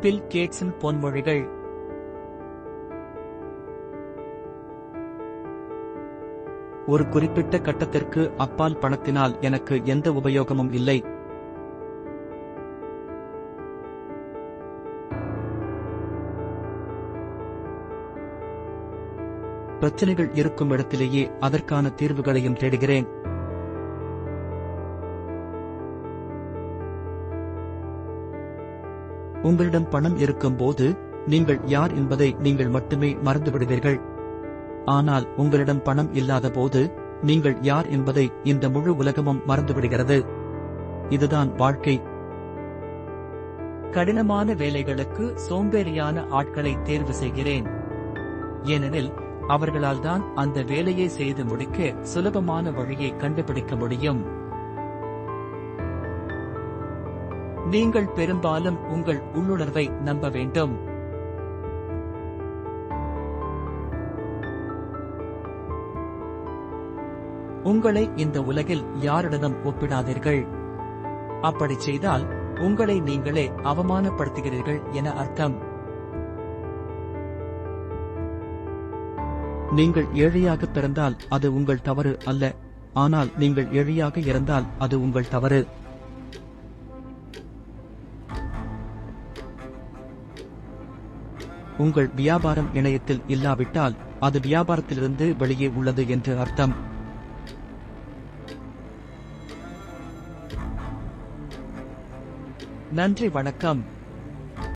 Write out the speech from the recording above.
Bill கேட்ஸின் பொன்மொழிகள். ஒரு குறிப்பிட்ட கட்டத்திற்கு அப்பால் பணத்தினால் எனக்கு எந்த உபயோகமும் இல்லை. பிரச்சனைகள் இருக்கும் இடத்திலேயே அதற்கான தீர்வுகளையும் தேடுகிறேன். உங்களிடம் பணம் இருக்கும்போது நீங்கள் யார் என்பதை நீங்கள் மட்டுமே மறந்துவிடுவீர்கள். ஆனால் உங்களிடம் பணம் இல்லாத போது நீங்கள் யார் என்பதை இந்த முழு உலகமும் மறந்துவிடுகிறது. இதுதான் வாழ்க்கை. கடினமான வேலைகளுக்கு சோம்பேறியான ஆட்களை தேர்வு செய்கிறேன். ஏனெனில் அவர்களால் தான் அந்த வேலையை செய்து முடிக்க சுலபமான வழியை கண்டுபிடிக்க முடியும். நீங்கள் பெரும்பாலும் உங்கள் உள்ளுணர்வை நம்ப வேண்டும். உங்களை இந்த உலகில் யாருடனும் ஒப்பிடாதீர்கள். அப்படி செய்தால் உங்களை நீங்களே அவமானப்படுத்துகிறீர்கள் என அர்த்தம். நீங்கள் ஏழையாக பிறந்தால் அது உங்கள் தவறு அல்ல. ஆனால் நீங்கள் ஏழையாக இறந்தால் அது உங்கள் தவறு. உங்கள் வியாபாரம் இணையத்தில் இல்லாவிட்டால் அது வியாபாரத்திலிருந்து வெளியே உள்ளது என்று அர்த்தம். நன்றி வணக்கம்.